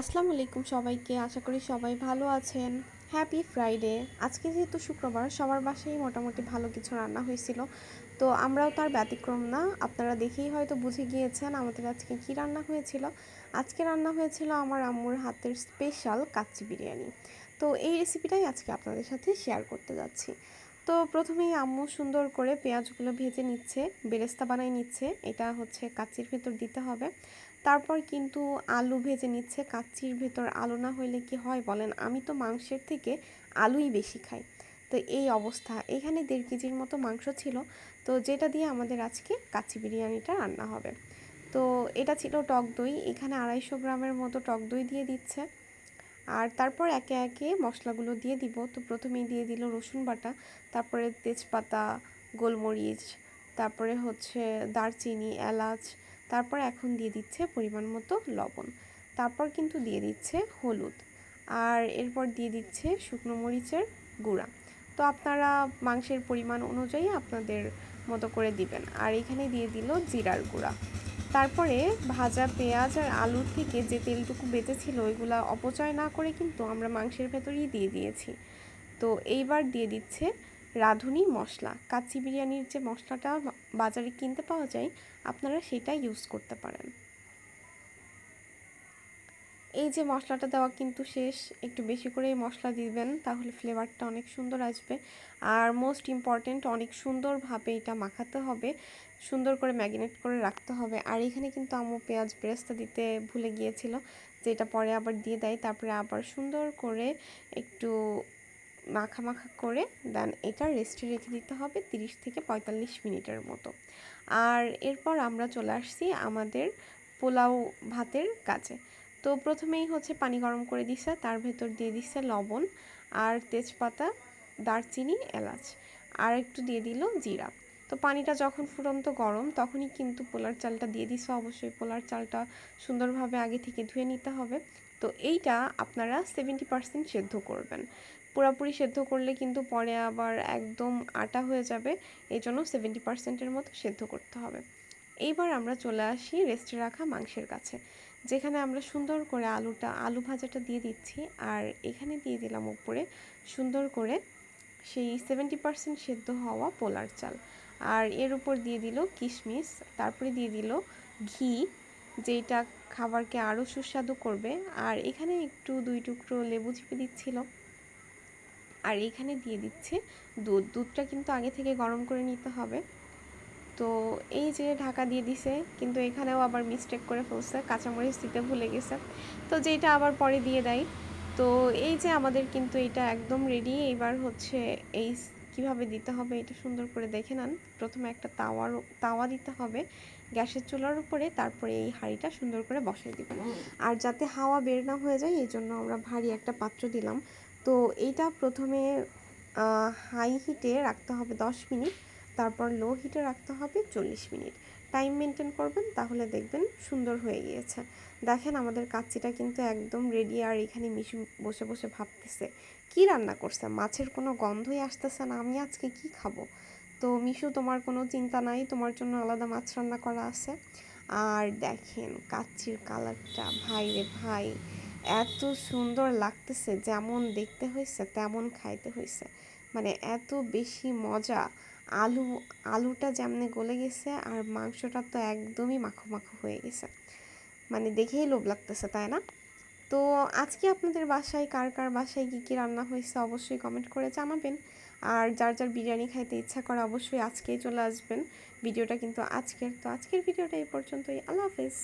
আসসালামু আলাইকুম সবাইকে। আশা করি সবাই ভালো আছেন। হ্যাপি ফ্রাইডে আজকে যেহেতু শুক্রবার, সবার বাসায় মোটামুটি ভালো কিছু রান্না হয়েছিল। তো আমরাও তার ব্যতিক্রম না। আপনারা দেখেই হয়তো বুঝে গিয়েছেন আমাদের আজকে কি রান্না হয়েছিল। আজকে রান্না হয়েছিল আমার আম্মুর হাতের স্পেশাল কাচ্চি বিরিয়ানি। তো এই রেসিপিটাই আজকে আপনাদের সাথে শেয়ার করতে যাচ্ছি। তো প্রথমেই আম্মু সুন্দর করে পেঁয়াজগুলো ভেজে নিচ্ছে, বেরেস্তা বানাই নিচ্ছে। এটা হচ্ছে কাচ্চির ভেতর দিতে হবে। তারপর কিন্তু আলু ভেজে নিচ্ছে, কাচ্চির ভেতর আলু না হইলে কি হয় বলেন? আমি তো মাংসের থেকে আলুই বেশি খাই। তো এই অবস্থা। এখানে দেড় কেজির মতো মাংস ছিল। তো যেটা দিয়ে আমাদের আজকে কাচ্চি বিরিয়ানিটা রান্না হবে। তো এটা ছিল টক দই। এখানে আড়াইশো গ্রামের মতো টক দই দিয়ে দিচ্ছে। আর তারপর একে একে মশলাগুলো দিয়ে দিব। তো প্রথমেই দিয়ে দিল রসুন বাটা, তারপরে তেজপাতা, গোলমরিচ, তারপরে হচ্ছে দারচিনি, এলাচ তারপর এখন দিয়ে দিচ্ছে পরিমাণ মতো লবণ। তারপর কিন্তু দিয়ে দিচ্ছে হলুদ। আর এরপর দিয়ে দিচ্ছে শুকনো মরিচের গুঁড়া। তো আপনারা মাংসের পরিমাণ অনুযায়ী আপনাদের মতো করে দিবেন। আর এখানে দিয়ে দিল জিরার গুঁড়া। তারপরে ভাজা পেঁয়াজ আর আলুর থেকে যে তেলটুকু বেঁচেছিল, ওইগুলা অপচয় না করে কিন্তু আমরা মাংসের ভেতরেই দিয়ে দিয়েছি। তো এইবার দিয়ে দিচ্ছে রাঁধুনি মশলা। কাচ্চি বিরিয়ানির যে মশলাটা বাজারে কিনতে পাওয়া যায়, আপনারা সেটা ইউজ করতে পারেন। এই যে মশলাটা দেওয়া কিন্তু শেষ, একটু বেশি করে মশলা দিবেন, তাহলে ফ্লেভারটা অনেক সুন্দর আসবে। আর মোস্ট ইম্পর্টেন্ট অনেক সুন্দরভাবে এটা মাখাতে হবে, সুন্দর করে ম্যাগিনেট করে রাখতে হবে। আর এখানে কিন্তু আম্মু পেঁয়াজ বেরেস্তা দিতে ভুলে গিয়েছিল যে এটা পরে আবার দিয়ে দেয়। তারপরে আবার সুন্দর করে একটু মাখা মাখা করে দেন এটা রেস্টে রেখে দিতে হবে 30 থেকে পঁয়তাল্লিশ মিনিটের মতো। আর এরপর আমরা চলে আসছি আমাদের পোলাও ভাতের কাছে। তো প্রথমেই হচ্ছে পানি গরম করে দিছে, তার ভেতর দিয়ে দিচ্ছে লবণ আর তেজপাতা, দারচিনি, এলাচ। আর একটু দিয়ে দিল জিরা। তো পানিটা যখন ফুটন্ত গরম, তখনই কিন্তু পোলার চালটা দিয়ে দিছে। অবশ্যই পোলার চালটা সুন্দরভাবে আগে থেকে ধুয়ে নিতে হবে। তো এইটা আপনারা সেভেন্টি পারসেন্ট সেদ্ধ করবেন। পুরোপুরি সেদ্ধ করলে কিন্তু পরে আবার একদম আটা হয়ে যাবে। এই জন্য সেভেন্টি পার্সেন্টের মতো সেদ্ধ করতে হবে। এইবার আমরা চলে আসি রেস্টে রাখা মাংসের কাছে। যেখানে আমরা সুন্দর করে আলুটা, আলু ভাজাটা দিয়ে দিচ্ছি আর এখানে দিয়ে দিলাম উপরে সুন্দর করে সেই সেভেন্টি পার্সেন্ট সেদ্ধ হওয়া পোলার চাল। আর এর উপর দিয়ে দিল কিশমিশ, তারপরে দিয়ে দিল ঘি যেটা খাবারকে আরও সুস্বাদু করবে। আর এখানে একটু দুই টুকরো লেবু চিপে দিচ্ছিল। আর এইখানে দিয়ে দিচ্ছে দুধ। দুধটা কিন্তু আগে থেকে গরম করে নিতে হবে। তো এই যে ঢাকা দিয়ে দিছে কিন্তু এখানেও আবার মিস্টেক করে ফেলছে কাঁচামরিচ দিতে ভুলে গেছে। তো যেটা আবার পরে দিয়ে দেয়। তো এই যে আমাদের কিন্তু এটা একদম রেডি এবার হচ্ছে এই কীভাবে দিতে হবে এটা সুন্দর করে দেখে নেন। প্রথমে একটা তাওয়ার তাওয়া দিতে হবে গ্যাসের চুলার উপরে তারপরে এই হাঁড়িটা সুন্দর করে বসিয়ে দিব। আর যাতে হাওয়া বের না হয়ে যায় এই জন্য আমরা ভারী একটা পাত্র দিলাম। তো এইটা প্রথমে হাই হিটে রাখতে হবে দশ মিনিট, তারপর লো হিটে রাখতে হবে চল্লিশ মিনিট। টাইম মেনটেন করবেন, তাহলে দেখবেন সুন্দর হয়ে গিয়েছে। দেখেন আমাদের কাচ্চিটা কিন্তু একদম রেডি আর এখানে মিশু বসে বসে ভাবতেছে, কি রান্না করছে? মাছের কোনো গন্ধই আসতেছে না, আমি আজকে কি খাব? তো মিশু, তোমার কোনো চিন্তা নাই, তোমার জন্য আলাদা মাছ রান্না করা আছে। আর দেখেন কাচ্চির কালারটা ভাই রে ভাই এত সুন্দর লাগতেছে, যেমন দেখতে হয়েছে তেমন খাইতে হয়েছে মানে এত বেশি মজা। আলু, আলুটা যেমনি গলে গেছে, আর মাংসটা তো একদমই মাখো মাখো হয়ে গেছে। মানে দেখেই লোভ লাগতেছে, তাই না? তো আজকে আপনাদের বাসায় কার কার বাসায় কী কী রান্না হয়েছে অবশ্যই কমেন্ট করে জানাবেন। আর যার যার বিরিয়ানি খাইতে ইচ্ছা করে অবশ্যই আজকেই চলে আসবেন। ভিডিওটা কিন্তু আজকের, তো আজকের ভিডিওটা এই পর্যন্তই। আল্লাহ হাফেজ।